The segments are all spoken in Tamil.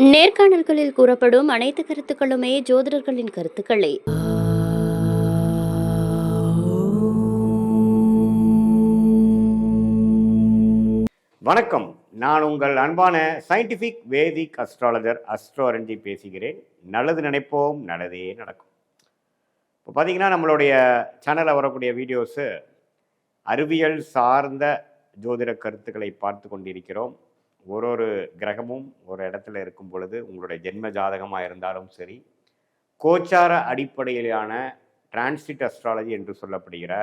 நேர்காணல்களில் கூறப்படும் அனைத்து கருத்துக்களுமே ஜோதிடர்களின் கருத்துக்களே. வணக்கம். நான் உங்கள் அன்பான சயின்டிஃபிக் வேதிக் அஸ்ட்ராலஜர் அஸ்ட்ரோரஞ்சி பேசுகிறேன். நல்லது நினைப்போம் நல்லதே நடக்கும். இப்போ பார்த்தீங்கன்னா நம்மளுடைய சேனலில் வரக்கூடிய வீடியோஸு அறிவியல் சார்ந்த ஜோதிட கருத்துக்களை பார்த்து கொண்டிருக்கிறோம். ஒரு ஒரு கிரகமும் ஒரு இடத்துல இருக்கும் பொழுது உங்களுடைய ஜென்ம ஜாதகமாக இருந்தாலும் சரி கோச்சார அடிப்படையிலான டிரான்சிட் அஸ்ட்ராலஜி என்று சொல்லப்படுகிற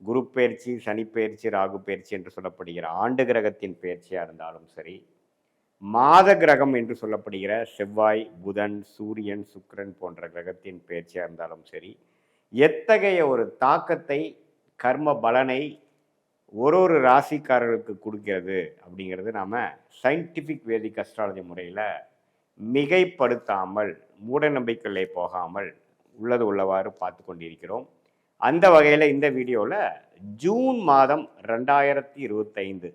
குரு பயிற்சி சனி ராகு பெயர்ச்சி என்று சொல்லப்படுகிற ஆண்டு கிரகத்தின் பெயர்ச்சியாக இருந்தாலும் சரி மாத கிரகம் என்று சொல்லப்படுகிற செவ்வாய் புதன் சூரியன் சுக்கரன் போன்ற கிரகத்தின் பெயர்ச்சியாக இருந்தாலும் சரி எத்தகைய ஒரு தாக்கத்தை கர்ம பலனை ஒரு ஒரு ராசிக்காரர்களுக்கு கொடுக்கிறது அப்படிங்கிறது நாம் சயின்டிஃபிக் வேதிக் அஸ்ட்ராலஜி முறையில் மிகைப்படுத்தாமல் மூட நம்பிக்கைகளே போகாமல் உள்ளது உள்ளவாறு பார்த்து கொண்டிருக்கிறோம். அந்த வகையில் இந்த வீடியோவில் ஜூன் மாதம் ரெண்டாயிரத்தி இருபத்தைந்து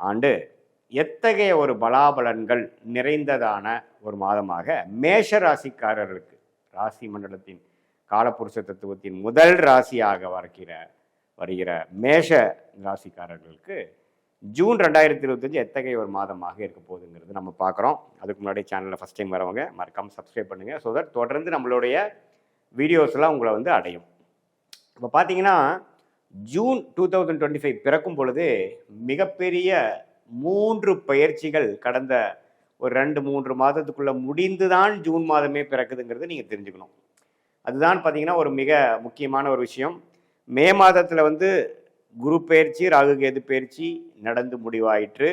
ஆண்டு எத்தகைய ஒரு பலாபலன்கள் நிறைந்ததான ஒரு மாதமாக மேஷ ராசிக்காரர்களுக்கு ராசி மண்டலத்தின் காலப்புருஷ தத்துவத்தின் முதல் ராசியாக வரக்கிற வருகிற மேஷ ராசிக்காரர்களுக்கு ஜூன் ரெண்டாயிரத்தி இருபத்தஞ்சு எத்தகைய ஒரு மாதமாக இருக்க போகுதுங்கிறது நம்ம பார்க்குறோம். அதுக்கு முன்னாடி சேனலில் ஃபஸ்ட் டைம் வரவங்க மறக்காமல் சப்ஸ்கிரைப் பண்ணுங்கள் ஸோ தட் தொடர்ந்து நம்மளுடைய வீடியோஸ்லாம் உங்களை வந்து அடையும். இப்போ பார்த்தீங்கன்னா June two thousand twenty five பிறக்கும் பொழுது மிகப்பெரிய மூன்று பயிற்சிகள் கடந்த ஒரு ரெண்டு மூன்று மாதத்துக்குள்ளே முடிந்து தான் ஜூன் மாதமே பிறக்குதுங்கிறது நீங்கள் தெரிஞ்சுக்கணும். அதுதான் பார்த்தீங்கன்னா ஒரு மிக முக்கியமான ஒரு விஷயம். மே மாதத்தில் வந்து குரு பயிற்சி ராகு கேது பயிற்சி நடந்து முடிவாயிற்று.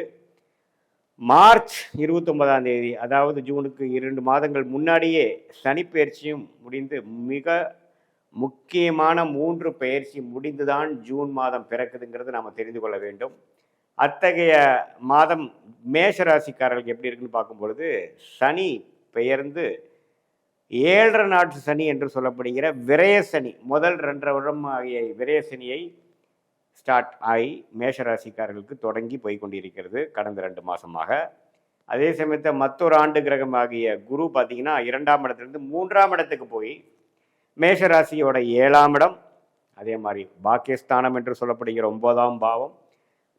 மார்ச் இருபத்தொன்பதாம் தேதி அதாவது ஜூனுக்கு இரண்டு மாதங்கள் முன்னாடியே சனி பயிற்சியும் முடிந்து மிக முக்கியமான மூன்று பயிற்சி முடிந்துதான் ஜூன் மாதம் பிறக்குதுங்கிறது நாம் தெரிந்து கொள்ள வேண்டும். அத்தகைய மாதம் மேஷ ராசிக்காரர்களுக்கு எப்படி இருக்குன்னு பார்க்கும் பொழுது சனி பெயர்ந்து ஏழரை நாட்டு சனி என்று சொல்லப்படுகிற விரய சனி முதல் ரெண்டரை வருடம் ஆகிய விரய சனியை ஸ்டார்ட் ஆகி மேஷ ராசிக்காரர்களுக்கு தொடங்கி போய் கொண்டிருக்கிறது கடந்த ரெண்டு மாதமாக அதே சமயத்தில் மற்றொரு ஆண்டு கிரகம் ஆகிய குரு பார்த்தீங்கன்னா இரண்டாம் இடத்துலேருந்து மூன்றாம் இடத்துக்கு போய் மேஷராசியோட ஏழாம் இடம் அதே மாதிரி பாக்கியஸ்தானம் என்று சொல்லப்படுகிற ஒன்பதாம் பாவம்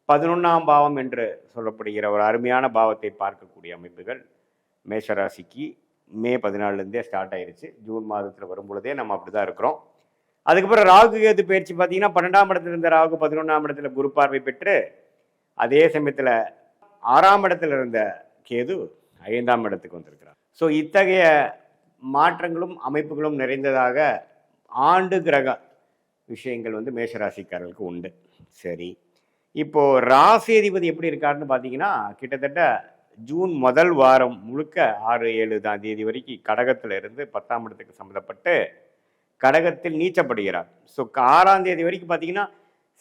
பதினொன்றாம் பாவம் என்று சொல்லப்படுகிற ஒரு அருமையான பாவத்தை பார்க்கக்கூடிய அமைப்புகள் மேஷராசிக்கு மே பதினாலுலேருந்தே ஸ்டார்ட் ஆயிருச்சு. ஜூன் மாதத்தில் வரும்பொழுதே நம்ம அப்படி தான் இருக்கிறோம். அதுக்கப்புறம் ராகு கேது பயிற்சி பார்த்தீங்கன்னா பன்னெண்டாம் இடத்துல இருந்த ராகு பதினொன்றாம் இடத்துல குரு பார்வை பெற்று அதே சமயத்தில் ஆறாம் இடத்துல இருந்த கேது ஐந்தாம் இடத்துக்கு வந்திருக்கிறார். ஸோ இத்தகைய மாற்றங்களும் அமைப்புகளும் நிறைந்ததாக ஆண்டு கிரக விஷயங்கள் வந்து மேஷராசிக்காரர்களுக்கு உண்டு. சரி. இப்போது ராசி அதிபதி எப்படி இருக்காருன்னு பார்த்தீங்கன்னா கிட்டத்தட்ட ஜூன் முதல் வாரம் முழுக்க ஆறு ஏழு தான் தேதி வரைக்கும் கடகத்தில் இருந்து பத்தாம் இடத்துக்கு சம்மந்தப்பட்டு கடகத்தில் நீச்சப்படுகிறார். ஸோ ஆறாம் தேதி வரைக்கும் பார்த்தீங்கன்னா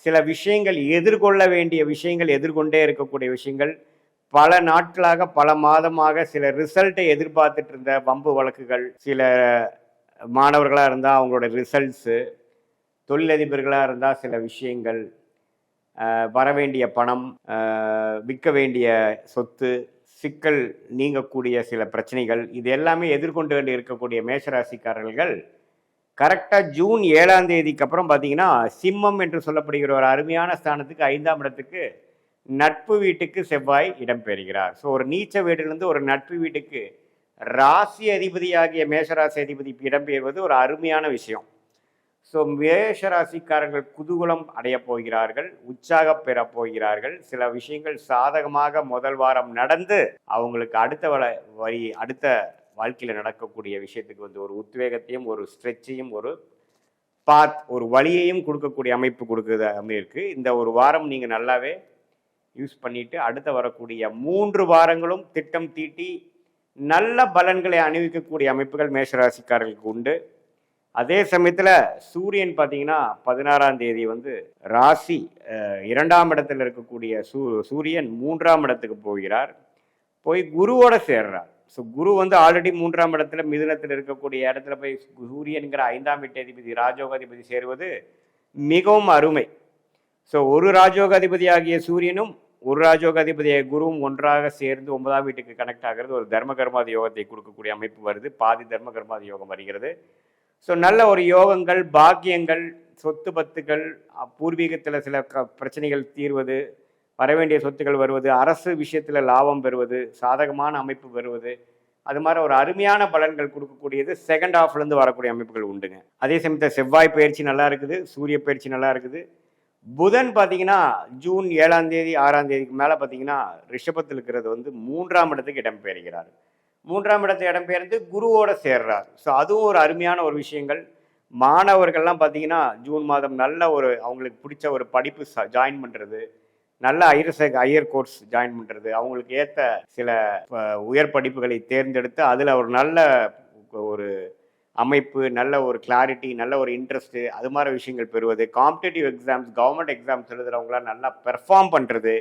சில விஷயங்கள் எதிர்கொள்ள வேண்டிய விஷயங்கள் எதிர்கொண்டே இருக்கக்கூடிய விஷயங்கள் பல நாட்களாக பல மாதமாக சில ரிசல்ட்டை எதிர்பார்த்துட்டு இருந்த வம்பு வழக்குகள் சில மாணவர்களாக இருந்தால் அவங்களோட ரிசல்ட்ஸு தொழிலதிபர்களாக இருந்தால் சில விஷயங்கள் வர வேண்டிய பணம் விற்க வேண்டிய சொத்து சிக்கல் நீங்கக்கூடிய சில பிரச்சனைகள் இது எல்லாமே எதிர்கொண்டு வேண்டி இருக்கக்கூடிய மேஷராசிக்காரர்கள் கரெக்டாக ஜூன் ஏழாம் தேதிக்கு அப்புறம் பார்த்தீங்கன்னா சிம்மம் என்று சொல்லப்படுகிற ஒரு அருமையான ஸ்தானத்துக்கு ஐந்தாம் இடத்துக்கு நட்பு வீட்டுக்கு செவ்வாய் இடம்பெறுகிறார் ஸோ ஒரு நீச்ச வீட்டிலிருந்து ஒரு நட்பு வீட்டுக்கு ராசி அதிபதியாகிய மேஷராசி அதிபதி இடம்பெயர்வது ஒரு அருமையான விஷயம். ஸோ மேஷராசிக்காரர்கள் குதூகலம் அடையப் போகிறார்கள் உற்சாகம் பெறப் போகிறார்கள். சில விஷயங்கள் சாதகமாக முதல் வாரம் நடந்து அவங்களுக்கு அடுத்த வள வழி அடுத்த வாழ்க்கையில் நடக்கக்கூடிய விஷயத்துக்கு வந்து ஒரு உத்வேகத்தையும் ஒரு ஸ்ட்ரெச்சையும் ஒரு பாத் ஒரு வழியையும் கொடுக்கக்கூடிய அமைப்பு கொடுக்குது இருக்குது இந்த ஒரு வாரம் நீங்கள் நல்லாவே யூஸ் பண்ணிட்டு அடுத்த வரக்கூடிய மூன்று வாரங்களும் திட்டம் தீட்டி நல்ல பலன்களை அணிவிக்கக்கூடிய அமைப்புகள் மேஷராசிக்காரர்களுக்கு உண்டு. அதே சமயத்தில் சூரியன் பார்த்தீங்கன்னா பதினாறாம் தேதி வந்து ராசி இரண்டாம் இடத்துல இருக்கக்கூடிய சூ சூரியன் மூன்றாம் இடத்துக்கு போகிறார். போய் குருவோட சேர்றார். ஸோ குரு வந்து ஆல்ரெடி மூன்றாம் இடத்துல மிதுனத்தில் இருக்கக்கூடிய இடத்துல போய் சூரியன்கிற ஐந்தாம் வீட்டதிபதி ராஜோகாதிபதி சேருவது மிகவும் அருமை. ஸோ ஒரு ராஜோகாதிபதி ஆகிய சூரியனும் ஒரு ராஜோகாதிபதிய குருவும் ஒன்றாக சேர்ந்து ஒன்பதாம் வீட்டுக்கு கனெக்ட் ஆகிறது. ஒரு தர்ம கர்மாதி யோகத்தை கொடுக்கக்கூடிய அமைப்பு வருது. பாதி தர்ம கர்மாதி யோகம் வருகிறது. ஸோ நல்ல ஒரு யோகங்கள் பாக்கியங்கள் சொத்து பத்துகள் பூர்வீகத்தில் சில க பிரச்சனைகள் தீர்வது வரவேண்டிய சொத்துக்கள் வருவது அரசு விஷயத்தில் லாபம் பெறுவது சாதகமான அமைப்பு பெறுவது அது மாதிரி ஒரு அருமையான பலன்கள் கொடுக்கக்கூடியது செகண்ட் ஹாஃப்லேருந்து வரக்கூடிய அமைப்புகள் உண்டுங்க. அதே சமயத்தில் செவ்வாய் பயிற்சி நல்லா இருக்குது சூரிய பயிற்சி நல்லா இருக்குது. புதன் பார்த்தீங்கன்னா ஜூன் ஏழாம் தேதி ஆறாம் தேதிக்கு மேலே பார்த்தீங்கன்னா ரிஷபத்தில் இருக்கிறது வந்து மூன்றாம் இடத்துக்கு இடம்பெயர்கிறார். மூன்றாம் இடத்துக்கு இடம்பெயர்ந்து குருவோட சேர்றார். ஸோ அதுவும் ஒரு அருமையான ஒரு விஷயங்கள். மாணவர்கள்லாம் பார்த்தீங்கன்னா ஜூன் மாதம் நல்ல ஒரு அவங்களுக்கு பிடிச்ச ஒரு படிப்பு ஜாயின் பண்ணுறது நல்ல higher sec higher course join பண்ணுறது அவங்களுக்கு ஏற்ற சில உயர் படிப்புகளை தேர்ந்தெடுத்து அதில் ஒரு நல்ல ஒரு அமைப்பு நல்ல ஒரு கிளாரிட்டி நல்ல ஒரு இன்ட்ரெஸ்ட்டு அது மாதிரி விஷயங்கள் பெறுவது. காம்படேட்டிவ் எக்ஸாம்ஸ் கவர்மெண்ட் எக்ஸாம்ஸ் எழுதுகிறவங்களாம் நல்லா பெர்ஃபார்ம் பண்ணுறது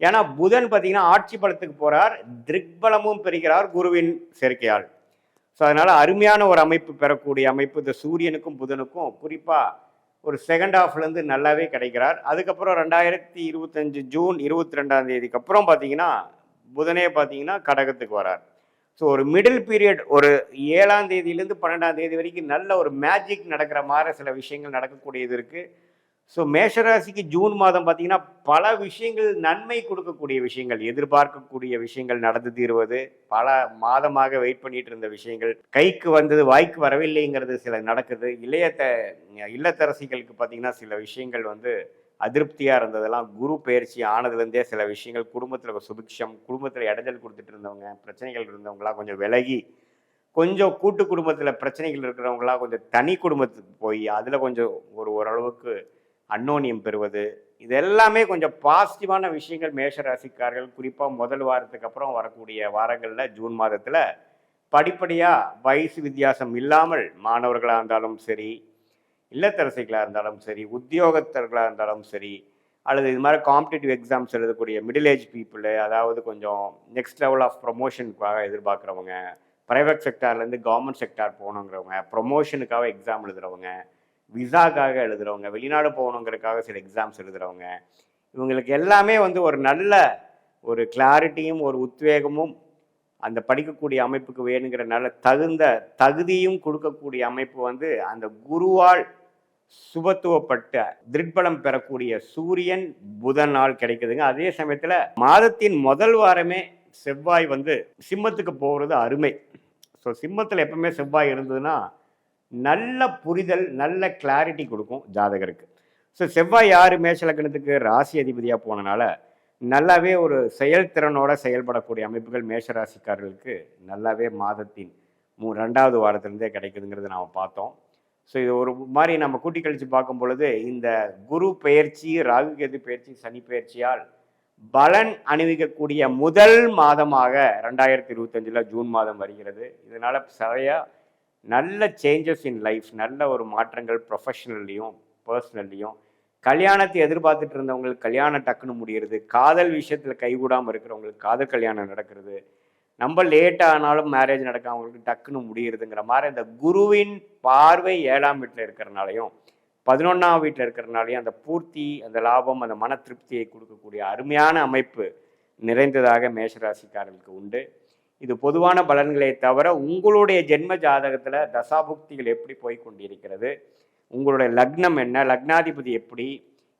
ஏன்னா புதன் பார்த்தீங்கன்னா ஆட்சி பலத்துக்கு போகிறார் திக்பலமும் பெறுகிறார் குருவின் சேர்க்கையால். ஸோ அதனால் அருமையான ஒரு அமைப்பு பெறக்கூடிய அமைப்பு இந்த சூரியனுக்கும் புதனுக்கும். குறிப்பாக ஒரு செகண்ட் ஹாஃப்லேருந்து நல்லாவே கிடைக்கிறார். அதுக்கப்புறம் ரெண்டாயிரத்தி இருபத்தஞ்சு ஜூன் இருபத்தி ரெண்டாம் தேதிக்கு அப்புறம் பார்த்தீங்கன்னா புதனே பார்த்தீங்கன்னா கடகத்துக்கு வரார். ஸோ ஒரு மிடில் பீரியட் ஒரு ஏழாம் தேதியிலேருந்து பன்னெண்டாம் தேதி வரைக்கும் நல்ல ஒரு மேஜிக் நடக்கிற மாதிரி சில விஷயங்கள் நடக்கக்கூடியது இருக்குது ஸோ மேஷராசிக்கு ஜூன் மாதம் பார்த்தீங்கன்னா பல விஷயங்கள் நன்மை கொடுக்கக்கூடிய விஷயங்கள் எதிர்பார்க்கக்கூடிய விஷயங்கள் நடந்து தீர்வது பல மாதமாக வெயிட் பண்ணிட்டு இருந்த விஷயங்கள் கைக்கு வந்தது வாய்க்கு வரவில்லைங்கிறது சில நடக்குது. இளையத்த இல்லத்தரசிகளுக்கு பார்த்தீங்கன்னா சில விஷயங்கள் வந்து அதிருப்தியாக இருந்ததெல்லாம் குரு பயிற்சி ஆனதுலேருந்தே சில விஷயங்கள் குடும்பத்தில் சுபிக்ஷம் குடும்பத்தில் இடைஞ்சல் கொடுத்துட்டு இருந்தவங்க பிரச்சனைகள் இருந்தவங்களாம் கொஞ்சம் விலகி கொஞ்சம் கூட்டு குடும்பத்தில் பிரச்சனைகள் இருக்கிறவங்களாம் கொஞ்சம் தனி குடும்பத்துக்கு போய் அதில் கொஞ்சம் ஒரு ஓரளவுக்கு அன்னோனியம் பெறுவது. இது எல்லாமே கொஞ்சம் பாசிட்டிவான விஷயங்கள் மேஷ ராசிக்காரர்கள் குறிப்பாக முதல் வாரத்துக்கு அப்புறம் வரக்கூடிய வாரங்களில் ஜூன் மாதத்தில் படிப்படியாக வயசு வித்தியாசம் இல்லாமல் மாணவர்களாக இருந்தாலும் சரி இல்லத்தரசிகளாக இருந்தாலும் சரி உத்தியோகத்தர்களாக இருந்தாலும் சரி அல்லது இது மாதிரி காம்படிட்டிவ் எக்ஸாம்ஸ் எழுதக்கூடிய மிடில் ஏஜ் பீப்புள் அதாவது கொஞ்சம் நெக்ஸ்ட் லெவல் ஆஃப் ப்ரொமோஷனுக்காக எதிர்பார்க்குறவங்க ப்ரைவேட் செக்டார்லேருந்து கவர்மெண்ட் செக்டார் போகணுங்கிறவங்க ப்ரொமோஷனுக்காக எக்ஸாம் எழுதுறவங்க விசாக்காக எழுதுகிறவங்க வெளிநாடு போகணுங்கிறதுக்காக சில எக்ஸாம்ஸ் எழுதுகிறவங்க இவங்களுக்கு எல்லாமே வந்து ஒரு நல்ல ஒரு கிளாரிட்டியும் ஒரு உத்வேகமும் அந்த படிக்கக்கூடிய அமைப்புக்கு வேணுங்கிற நல்ல தகுந்த தகுதியும் கொடுக்கக்கூடிய அமைப்பு வந்து அந்த குருவால் சுபத்துவப்பட்ட திருட்பலம் பெறக்கூடிய சூரியன் புதன் நாள் கிடைக்குதுங்க. அதே சமயத்தில் மாதத்தின் முதல் வாரமே செவ்வாய் வந்து சிம்மத்துக்கு போகிறது அருமை. ஸோ சிம்மத்தில் எப்பவுமே செவ்வாய் இருந்ததுன்னா நல்ல புரிதல் நல்ல கிளாரிட்டி கொடுக்கும் ஜாதகருக்கு. ஸோ செவ்வாய் யார் மேஷலக்கணத்துக்கு ராசி அதிபதியாக போனனால நல்லாவே ஒரு செயல்திறனோட செயல்படக்கூடிய அமைப்புகள் மேஷராசிக்காரர்களுக்கு நல்லாவே மாதத்தின் மூ ரெண்டாவது வாரத்திலேருந்தே கிடைக்குதுங்கிறத நாம் பார்த்தோம். ஸோ இது ஒரு மாதிரி நம்ம கூட்டி கழித்து பார்க்கும் பொழுது இந்த குரு பெயர்ச்சி ராகு கேது பெயர்ச்சி சனி பெயர்ச்சியால் பலன் அணிவிக்கக்கூடிய முதல் மாதமாக ரெண்டாயிரத்தி இருபத்தஞ்சில் ஜூன் மாதம் வருகிறது. இதனால் சரியாக நல்ல சேஞ்சஸ் இன் லைஃப் நல்ல ஒரு மாற்றங்கள் ப்ரொஃபஷனல்லையும் பர்சனல்லையும் கல்யாணத்தை எதிர்பார்த்துட்டு இருந்தவங்களுக்கு கல்யாணம் டக்குன்னு முடிகிறது காதல் விஷயத்தில் கைகூடாமல் இருக்கிறவங்களுக்கு காதல் கல்யாணம் நடக்கிறது. நம்ம லேட் ஆனாலும் மேரேஜ் நடக்க அவங்களுக்கு டக்குன்னு முடியுறதுங்கிற மாதிரி இந்த குருவின் பார்வை ஏழாம் வீட்டில் இருக்கிறனாலையும் பதினொன்றாம் வீட்டில் இருக்கிறனாலையும் அந்த பூர்த்தி அந்த லாபம் அந்த மன திருப்தியை கொடுக்கக்கூடிய அருமையான அமைப்பு நிறைந்ததாக மேஷராசிக்காரர்களுக்கு உண்டு. இது பொதுவான பலன்களை தவிர உங்களுடைய ஜென்ம ஜாதகத்தில் தசாபுக்திகள் எப்படி போய் கொண்டிருக்கிறது? உங்களுடைய லக்னம் என்ன? லக்னாதிபதி எப்படி?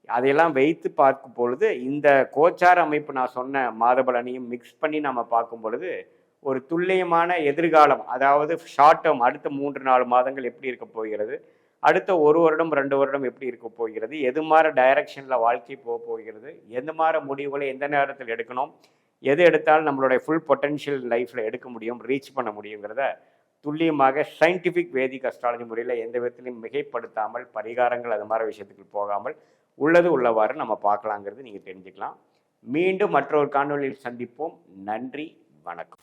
அதையெல்லாம் வைத்து பார்க்கும் பொழுது இந்த கோச்சார அமைப்பு நான் சொன்ன மாத பலனையும் மிக்ஸ் பண்ணி நம்ம பார்க்கும் பொழுது ஒரு துல்லியமான எதிர்காலம் அதாவது ஷார்ட் டேர்ம் அடுத்த மூன்று நாலு மாதங்கள் எப்படி இருக்க போகிறது? அடுத்த ஒரு வருடம் ரெண்டு வருடம் எப்படி இருக்க போகிறது? எது மாதிரி டைரக்ஷனில் வாழ்க்கை போக போகிறது? எந்த மாதிரி முடிவுகளை எந்த நேரத்தில் எடுக்கணும்? எது எடுத்தாலும் நம்மளுடைய ஃபுல் பொட்டென்ஷியல் லைஃப்பில் எடுக்க முடியும் ரீச் பண்ண முடியுங்கிறத துல்லியமாக சயின்டிஃபிக் வேதிக் அஸ்ட்ராலஜி முறையில் எந்த விதத்திலையும் மிகைப்படுத்தாமல் பரிகாரங்கள் அது மாதிரி விஷயத்துக்கு போகாமல் உள்ளது உள்ளவாறு நம்ம பார்க்கலாங்கிறது நீங்கள் தெரிஞ்சுக்கலாம். மீண்டும் மற்றொரு காணொலியில் சந்திப்போம். நன்றி வணக்கம்.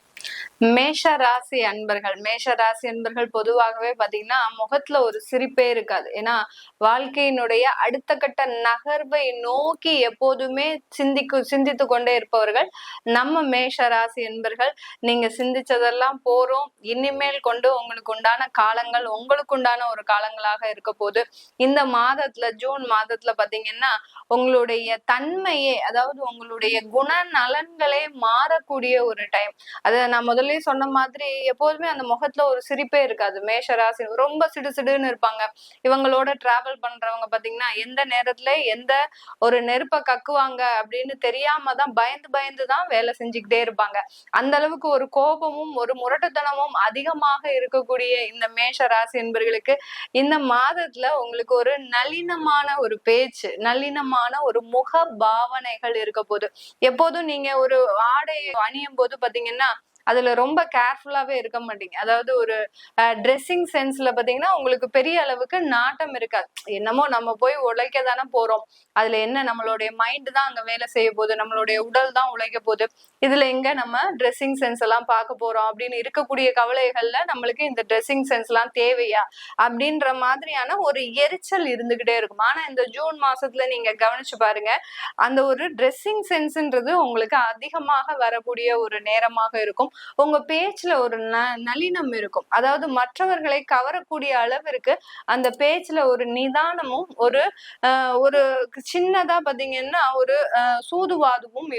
மேஷ ராசி அன்பர்கள். மேஷ ராசி அன்பர்கள் பொதுவாகவே பாத்தீங்கன்னா முகத்துல ஒரு சிரிப்பே இருக்காது. ஏன்னா வாழ்க்கையினுடைய அடுத்த கட்ட நகர்வை நோக்கி எப்போதுமே சிந்திக்கு சிந்தித்து கொண்டே இருப்பவர்கள் நம்ம மேஷ ராசி அன்பர்கள். நீங்க சிந்திச்சதெல்லாம் போறோம். இனிமேல் கொண்டு உங்களுக்கு உண்டான காலங்கள் உங்களுக்கு உண்டான ஒரு காலங்களாக இருக்க போது இந்த மாதத்துல ஜூன் மாதத்துல பாத்தீங்கன்னா உங்களுடைய தன்மையே அதாவது உங்களுடைய குண நலன்களே மாறக்கூடிய ஒரு டைம் அதை நான் முதல்லயே சொன்ன மாதிரி எப்போதுமே அந்த முகத்துல ஒரு சிரிப்பே இருக்காது. மேஷ ராசி ரொம்ப சிடு சிடுன்னு இருப்பாங்க. இவங்களோட டிராவல் பண்றவங்க பாத்தீங்கன்னா எந்த நேரத்துல எந்த ஒரு நெருப்பை கக்குவாங்க அப்படின்னு தெரியாம தான் பயந்து பயந்து தான் வேலை செஞ்சுக்கிட்டே இருப்பாங்க. அந்த அளவுக்கு ஒரு கோபமும் ஒரு முரட்டுத்தனமும் அதிகமாக இருக்கக்கூடிய இந்த மேஷ ராசி என்பர்களுக்கு இந்த மாதத்துல உங்களுக்கு ஒரு நளினமான ஒரு பேச்சு நளினமான ஒரு முக பாவனைகள் இருக்க போது எப்போதும் நீங்க ஒரு ஆடை அணியும் போது பாத்தீங்கன்னா அதுல ரொம்ப கேர்ஃபுல்லாவே இருக்க மாட்டீங்க. அதாவது ஒரு ட்ரெஸ்ஸிங் சென்ஸ்ல பாத்தீங்கன்னா உங்களுக்கு பெரிய அளவுக்கு நாட்டம் இருக்காது. என்னமோ நம்ம போய் உழைக்க தானே போறோம். அதுல என்ன நம்மளுடைய மைண்ட் தான் அங்க வேலை செய்ய போகுது நம்மளுடைய உடல் தான் உழைக்க போகுது. இதுல எங்க நம்ம ட்ரெஸ்ஸிங் சென்ஸ் எல்லாம் பார்க்க போறோம் அப்படின்னு இருக்கக்கூடிய கவலைகள்ல நம்மளுக்கு இந்த ட்ரெஸ்ஸிங் சென்ஸ் எல்லாம் தேவையா? அப்படின்ற மாதிரியான ஒரு எரிச்சல் இருந்துகிட்டே இருக்கும். ஆனா இந்த ஜூன் மாசத்துல நீங்க கவனிச்சு பாருங்க அந்த ஒரு ட்ரெஸ்ஸிங் சென்ஸ்ன்றது உங்களுக்கு அதிகமாக வரக்கூடிய ஒரு நேரமாக இருக்கும். உங்க பேச்சுல ஒரு ந நளினம் இருக்கும். அதாவது மற்றவர்களை கவரக்கூடிய அளவிற்கு அந்த பேச்சுல ஒரு நிதானமும் ஒரு ஆஹ், ஒரு சின்னதா பாத்தீங்கன்னா ஒரு ஆஹ், சூதுவாதமும்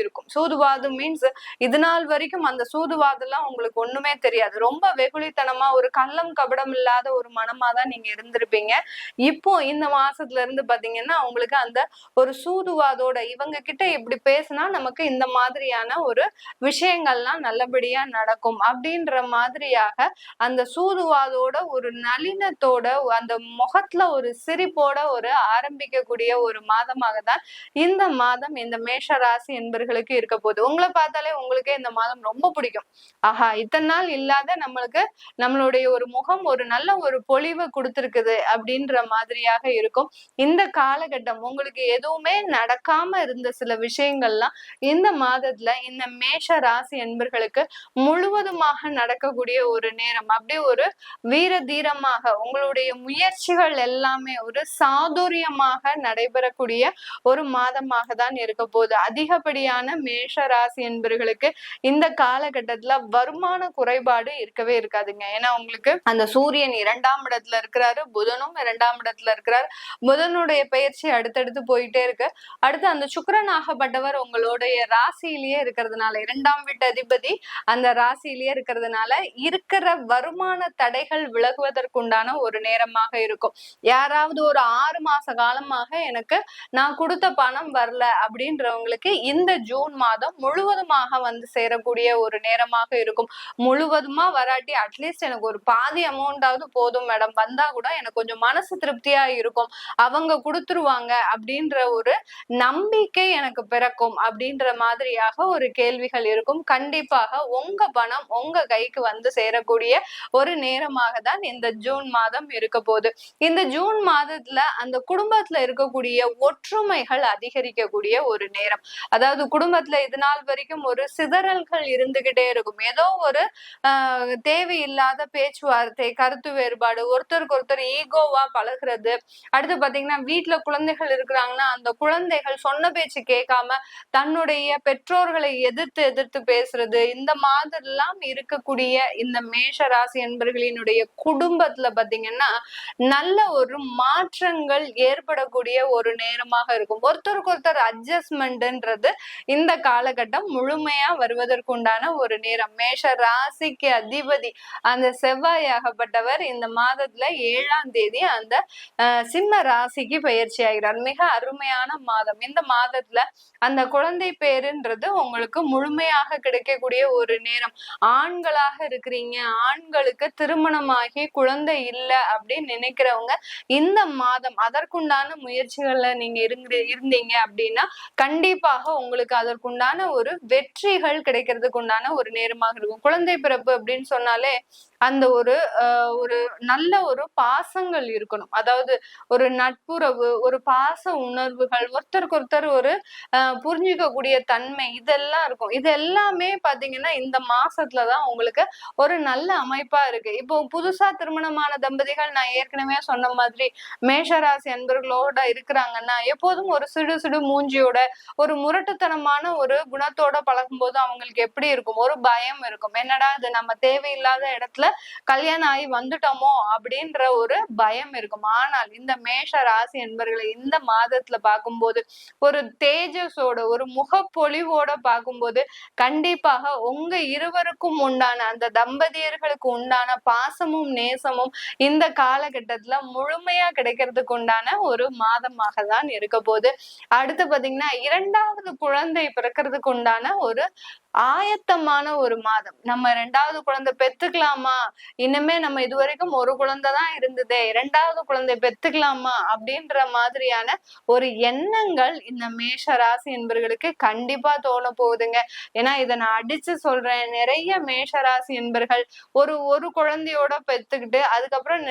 இருக்கும். சூதுவாது மீன்ஸ் இது நாள் வரைக்கும் அந்த சூதுவாதெல்லாம் உங்களுக்கு ஒண்ணுமே தெரியாது. ரொம்ப வெகுளித்தனமா ஒரு கள்ளம் கபடம் இல்லாத ஒரு மனமா தான் நீங்க இருந்திருப்பீங்க. இப்போ இந்த மாசத்துல இருந்து பாத்தீங்கன்னா உங்களுக்கு அந்த ஒரு சூதுவாதோட இவங்க கிட்ட இப்படி பேசினா நமக்கு இந்த மாதிரியான ஒரு விஷயங்கள்லாம் நல்லபடியா நடக்கும். அப்படின்ற மாதிரியாக அந்த சூதுவாதோட ஒரு நளினத்தோட அந்த முகத்துல ஒரு சிரிப்போட ஒரு ஆரம்பிக்கக்கூடிய ஒரு மாதமாக தான் இந்த மாதம் இந்த மேஷ ராசி என்பர்களுக்கு இருக்க போகுது. உங்களை பார்த்தாலே உங்களுக்கே இந்த மாதம் ரொம்ப பிடிக்கும். ஆஹா இத்தனை நாள் இல்லாத நம்மளுக்கு நம்மளுடைய ஒரு முகம் ஒரு நல்ல ஒரு பொலிவு கொடுத்துருக்குது அப்படின்ற மாதிரியாக இருக்கும். இந்த காலகட்டம் உங்களுக்கு எதுவுமே நடக்காம இருந்த சில விஷயங்கள்லாம் இந்த மாதத்துல இந்த மேஷ ராசி என்பர்களுக்கு முழுவதுமாக நடக்கக்கூடிய ஒரு நேரம். அப்படியே ஒரு வீர தீரமாக உங்களுடைய முயற்சிகள் எல்லாமே ஒரு சாதுரியமாக நடைபெறக்கூடிய ஒரு மாதமாக தான் இருக்க போகுது. அதிகப்படியான மேஷ ராசி என்பவர்களுக்கு இந்த காலகட்டத்துல வருமான குறைபாடு இருக்கவே இருக்காதுங்க. ஏன்னா உங்களுக்கு அந்த சூரியன் இரண்டாம் இடத்துல இருக்கிறாரு புதனும் இரண்டாம் இடத்துல இருக்கிறாரு. புதனுடைய பயிற்சி அடுத்தடுத்து போயிட்டே இருக்கு. அடுத்து அந்த சுக்கரன் ஆகப்பட்டவர் உங்களுடைய ராசியிலேயே இருக்கிறதுனால இரண்டாம் வீட்டு அதிபதி அந்த ராசியிலேயே இருக்கிறதுனால இருக்கிற வருமான தடைகள் விலகுவதற்குண்டான ஒரு நேரமாக இருக்கும். யாராவது ஒரு ஆறு மாச காலமாக எனக்கு நான் கொடுத்த பணம் வரல அப்படின்றவங்களுக்கு இந்த ஜூன் மாதம் முழுவதுமாக வந்து சேரக்கூடிய ஒரு நேரமாக இருக்கும். முழுவதுமா வராட்டி அட்லீஸ்ட் எனக்கு ஒரு பாதி அமௌண்டாவது போதும் மேடம். வந்தா கூட எனக்கு கொஞ்சம் மனசு திருப்தியா இருக்கும். அவங்க கொடுத்துருவாங்க அப்படின்ற ஒரு நம்பிக்கை எனக்கு பிறக்கும் அப்படின்ற மாதிரியாக ஒரு கேள்விகள் இருக்கும். கண்டிப்பாக உங்க பணம் உங்க கைக்கு வந்து சேரக்கூடிய ஒரு நேரமாக தான் இந்த ஜூன் மாதம் இருக்க போகுது. இந்த ஜூன் மாதத்துல அந்த குடும்பத்துல இருக்கக்கூடிய ஒற்றுமைகள் அதிகரிக்கக்கூடிய ஒரு நேரம். அதாவது குடும்பத்துல இது நாள் வரைக்கும் ஒரு சிதறல்கள் இருந்துகிட்டே இருக்கும். ஏதோ ஒரு தேவையில்லாத பேச்சுவார்த்தை கருத்து வேறுபாடு ஒருத்தருக்கு ஒருத்தர் ஈகோவா பழகுறது. அடுத்து பாத்தீங்கன்னா வீட்டுல குழந்தைகள் இருக்கிறாங்கன்னா அந்த குழந்தைகள் சொன்ன பேச்சு கேட்காம தன்னுடைய பெற்றோர்களை எதிர்த்து எதிர்த்து பேசுறது. இந்த மாதிரிலாம் இருக்கக்கூடிய இந்த மேஷ ராசி என்பர்களினுடைய குடும்பத்துல பாத்தீங்கன்னா நல்ல ஒரு மாற்றங்கள் ஏற்படக்கூடிய ஒரு நேரமாக இருக்கும். ஒருத்தருக்கு ஒருத்தர் அட்ஜஸ்ட்மெண்ட்ன்றது இந்த காலகட்டம் முழுமையா வருவதற்குண்டான ஒரு நேரம். மேஷ ராசிக்கு அதிபதி அந்த செவ்வாயாகப்பட்டவர் இந்த மாதத்துல ஏழாம் தேதி அந்த அஹ், சிம்ம ராசிக்கு பயிற்சி ஆகிறார். மிக அருமையான மாதம். இந்த மாதத்துல அந்த குழந்தை பேருன்றது உங்களுக்கு முழுமையாக கிடைக்கக்கூடிய ஒரு நேரம் நேரம். ஆண்களாக இருக்கிறீங்க. ஆண்களுக்கு திருமணமாகி குழந்தை இல்லை அப்படின்னு நினைக்கிறவங்க இந்த மாதம் அதற்குண்டான முயற்சிகள்ல நீங்க இருங்க இருந்தீங்க அப்படின்னா கண்டிப்பாக உங்களுக்கு அதற்குண்டான ஒரு வெற்றிகள் கிடைக்கிறதுக்கு உண்டான ஒரு நேரமாக இருக்கும். குழந்தை பிறப்பு அப்படின்னு சொன்னாலே அந்த ஒரு ஒரு நல்ல ஒரு பாசங்கள் இருக்கணும். அதாவது ஒரு நட்புறவு ஒரு பாச உணர்வுகள் ஒருத்தருக்கு ஒருத்தர் ஒரு ஆஹ் புரிஞ்சுக்கக்கூடிய தன்மை இதெல்லாம் இருக்கும். இது எல்லாமே பாத்தீங்கன்னா இந்த மாசத்துலதான் உங்களுக்கு ஒரு நல்ல அமைப்பா இருக்கு. இப்போ புதுசா திருமணமான தம்பதிகள் நான் ஏற்கனவே சொன்ன மாதிரி மேஷராசி அன்பர்களோட இருக்கிறாங்கன்னா எப்போதும் ஒரு சிடு சிடு மூஞ்சியோட ஒரு முரட்டுத்தனமான ஒரு குணத்தோட பழகும்போது அவங்களுக்கு எப்படி இருக்கும்? ஒரு பயம் இருக்கும். என்னடா இது நம்ம தேவையில்லாத இடத்துல கல்யாணம் ஆகி வந்துட்டோமோ அப்படின்ற ஒரு பயம் இருக்கும். ஆனால் இந்த மேஷ ராசி என்பர்களை இந்த மாதத்துல பார்க்கும்போது ஒரு தேஜஸோட ஒரு முகப்பொழிவோட பார்க்கும்போது கண்டிப்பாக உங்க இருவருக்கும் உண்டான அந்த தம்பதியர்களுக்கு உண்டான பாசமும் நேசமும் இந்த காலகட்டத்துல முழுமையா கிடைக்கிறதுக்கு உண்டான ஒரு மாதமாக தான் இருக்க போகுது. அடுத்து பாத்தீங்கன்னா இரண்டாவது குழந்தை பிறக்கிறதுக்கு உண்டான ஒரு ஆயத்தமான ஒரு மாதம். நம்ம ரெண்டாவது குழந்தை பெத்துக்கலாமா? இனிமே நம்ம இது வரைக்கும் ஒரு குழந்தை தான் இருந்ததே. இரண்டாவது குழந்தை பெத்துக்கலாமா? அப்படின்ற மாதிரியான ஒரு எண்ணங்கள் இந்த மேஷ ராசி என்பர்களுக்கு கண்டிப்பா தோண போகுதுங்க ஏன்னா இதை நான் அடிச்சு சொல்றேன். நிறைய மேஷ ராசி என்பர்கள் ஒரு ஒரு குழந்தையோட பெத்துக்கிட்டு அதுக்கப்புறம்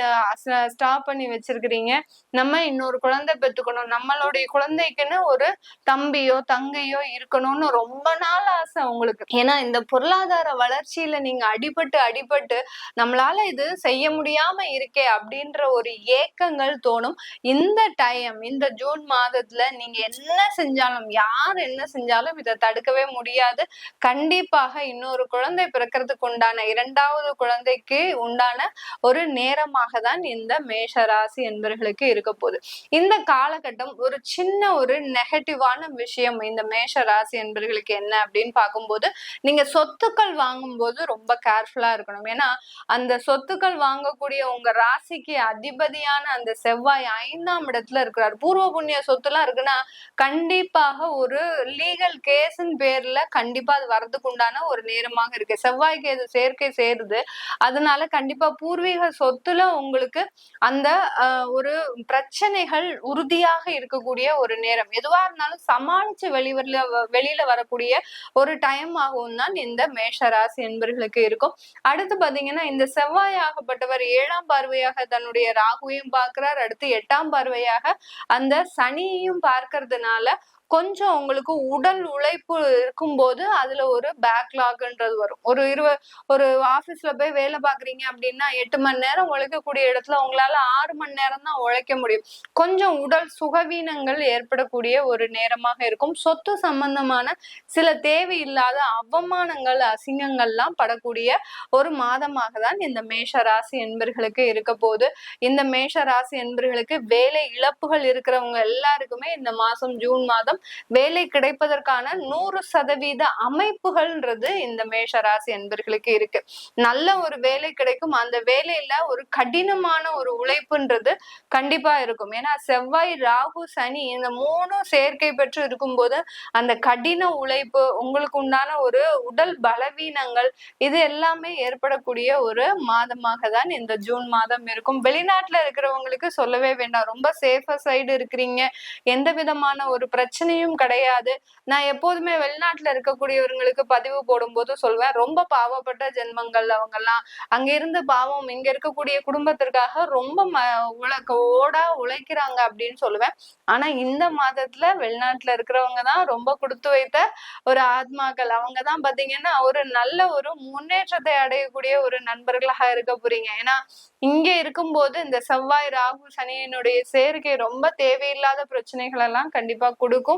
ஸ்டாப் பண்ணி வச்சிருக்கிறீங்க. நம்ம இன்னொரு குழந்தை பெத்துக்கணும். நம்மளுடைய குழந்தைக்குன்னு ஒரு தம்பியோ தங்கையோ இருக்கணும்னு ரொம்ப நாள் ஆசை. உங்களுக்கு ஏன்னா இந்த பொருளாதார வளர்ச்சியில நீங்க அடிபட்டு அடிபட்டு நம்மளால இது செய்ய முடியாம இருக்கே அப்படின்ற ஒரு ஏக்கங்கள் தோணும். இந்த டைம் இந்த ஜூன் மாதத்துல நீங்க என்ன செஞ்சாலும் யார் என்ன செஞ்சாலும் இதை தடுக்கவே முடியாது. கண்டிப்பாக இன்னொரு குழந்தை பிறக்கிறதுக்கு உண்டான இரண்டாவது குழந்தைக்கு உண்டான ஒரு நேரமாக தான் இந்த மேஷ ராசி என்பவர்களுக்கு இருக்க போகுது. இந்த காலகட்டம் ஒரு சின்ன ஒரு நெகட்டிவான விஷயம் இந்த மேஷ ராசி என்பவர்களுக்கு என்ன அப்படின்னு பார்க்கும்போது நீங்க சொத்துக்கள் வாங்கும்போது ரொம்ப கேர்ஃபுல்லா இருக்கணும். ஏன்னா அந்த சொத்துக்கள் வாங்கக்கூடிய உங்க ராசிக்கு அதிபதியான அந்த செவ்வாய் ஐந்தாம் இடத்துல இருக்கிறார். பூர்வ புண்ணிய சொத்துலாம் இருக்குன்னா கண்டிப்பாக ஒரு லீகல் கேஸின் பேர்ல கண்டிப்பா அது வரதுக்கு உண்டான ஒரு நேரமாக இருக்கு. செவ்வாய்க்கு அது சேர்க்கை சேருது. அதனால கண்டிப்பா பூர்வீக சொத்துல உங்களுக்கு அந்த ஒரு பிரச்சனைகள் உறுதியாக இருக்கக்கூடிய ஒரு நேரம். எதுவா இருந்தாலும் சமாளிச்சு வெளிவரில வெளியில வரக்கூடிய ஒரு டைம் ஆகவும் தான் இந்த மேஷ ராசி என்பர்களுக்கு இருக்கும். அடுத்து பாத்தீங்கன்னா இந்த செவ்வாய் ஆகப்பட்டவர் ஏழாம் பார்வையாக தன்னுடைய ராகுவையும் பார்க்கிறார். அடுத்து எட்டாம் பார்வையாக அந்த சனியையும் பார்க்கறதுனால கொஞ்சம் உங்களுக்கு உடல் உழைப்பு இருக்கும்போது அதுல ஒரு பேக்லாக்ன்றது வரும். ஒரு இருவ ஒரு ஆபீஸ்ல போய் வேலை பாக்குறீங்க அப்படின்னா எட்டு மணி நேரம் உழைக்கக்கூடிய இடத்துல உங்களால ஆறு மணி நேரம் தான் உழைக்க முடியும். கொஞ்சம் உடல் சுகவீனங்கள் ஏற்படக்கூடிய ஒரு நேரமாக இருக்கும். சொத்து சம்பந்தமான சில தேவையில்லாத அவமானங்கள் அசிங்கங்கள்லாம் படக்கூடிய ஒரு மாதமாக தான் இந்த மேஷ ராசி என்பர்களுக்கு இருக்க போது இந்த மேஷ ராசி என்பர்களுக்கு வேலை இழப்புகள் இருக்கிறவங்க எல்லாருக்குமே இந்த மாசம் ஜூன் மாதம் வேலை கிடைப்பதற்கான நூறு சதவீத அமைப்புகள்ன்றது இந்த மேஷ ராசி என்பர்களுக்கு இருக்கு. நல்ல ஒரு வேலை கிடைக்கும். அந்த வேலையில ஒரு கடினமான ஒரு உழைப்புன்றது கண்டிப்பா இருக்கும். ஏன்னா செவ்வாய் ராகு சனி இந்த மூணும் சேர்க்கை பெற்று இருக்கும்போது அந்த கடின உழைப்பு உங்களுக்கு உண்டான ஒரு உடல் பலவீனங்கள் இது எல்லாமே ஏற்படக்கூடிய ஒரு மாதமாக தான் இந்த ஜூன் மாதம் இருக்கும். வெளிநாட்டுல இருக்கிறவங்களுக்கு சொல்லவே வேண்டாம். ரொம்ப சேஃபர் சைடு இருக்கிறீங்க. எந்த விதமான ஒரு பிரச்சனை பிரச்சனையும் கிடையாது. நான் எப்போதுமே வெளிநாட்டுல இருக்கக்கூடியவங்களுக்கு பதிவு போடும்போது சொல்வேன் ரொம்ப பாவப்பட்ட ஜென்மங்கள் அவங்க எல்லாம் அங்க இருந்து பாவம் இங்க இருக்கக்கூடிய குடும்பத்திற்காக ரொம்ப ம உழைக்க ஓடா உழைக்கிறாங்க அப்படின்னு சொல்லுவேன். ஆனா இந்த மாதத்துல வெளிநாட்டுல இருக்கிறவங்க தான் ரொம்ப கொடுத்து வைத்த ஒரு ஆத்மாக்கள். அவங்க தான் பாத்தீங்கன்னா ஒரு நல்ல ஒரு முன்னேற்றத்தை அடையக்கூடிய ஒரு நண்பர்களாக இருக்க போறீங்க. ஏன்னா இங்க இருக்கும்போது இந்த செவ்வாய் ராகு சனியினுடைய சேர்க்கை ரொம்ப தேவையில்லாத பிரச்சனைகள் எல்லாம் கண்டிப்பா கொடுக்கும்.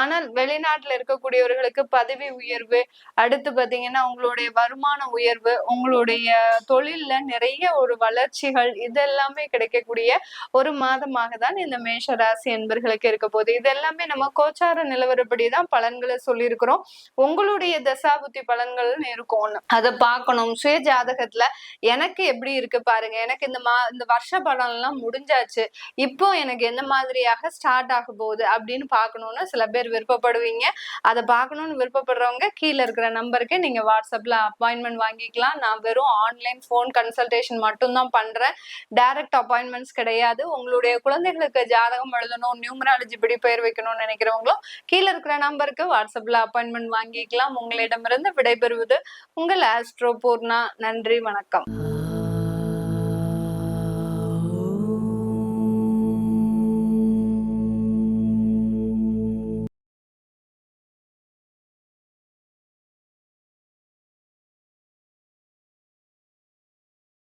ஆனால் வெளிநாட்டுல இருக்கக்கூடியவர்களுக்கு பதவி உயர்வு அடுத்து பாத்தீங்கன்னா உங்களுடைய வருமான உயர்வு உங்களுடைய தொழில்ல நிறைய ஒரு வளர்ச்சிகள் இதெல்லாமே கிடைக்கக்கூடிய ஒரு மாதமாக தான் இந்த மேஷ ராசி என்பர்களுக்கு இருக்க போகுது. இது எல்லாமே நம்ம கோச்சார நிலவரப்படி தான் பலன்களை சொல்லியிருக்கிறோம். உங்களுடைய தசாபுத்தி பலன்கள்னு இருக்கும் ஒண்ணு. அதை பார்க்கணும். சுய ஜாதகத்துல எனக்கு எப்படி இருக்கு பாருங்க. எனக்கு இந்த மா இந்த வருஷ பலன் எல்லாம் முடிஞ்சாச்சு. இப்போ எனக்கு எந்த மாதிரியாக ஸ்டார்ட் ஆக போகுது அப்படின்னு பார்க்கணும் பார்க்கணும்னு சில பேர் விருப்பப்படுவீங்க. அதை பார்க்கணும்னு விருப்பப்படுறவங்க கீழே இருக்கிற நம்பருக்கு நீங்க வாட்ஸ்அப்ல அப்பாயின்மெண்ட் வாங்கிக்கலாம். நான் வெறும் ஆன்லைன் ஃபோன் கன்சல்டேஷன் மட்டும்தான் பண்றேன். டைரக்ட் அப்பாயின்மெண்ட்ஸ் கிடையாது. உங்களுடைய குழந்தைகளுக்கு ஜாதகம் எழுதணும் நியூமராலஜி படி பெயர் வைக்கணும்னு நினைக்கிறவங்களும் கீழே இருக்கிற நம்பருக்கு வாட்ஸ்அப்பில் அப்பாயின்மெண்ட் வாங்கிக்கலாம். உங்களிடமிருந்து விடைபெறுவது உங்கள் ஆஸ்ட்ரோ பூர்ணா நன்றி வணக்கம்.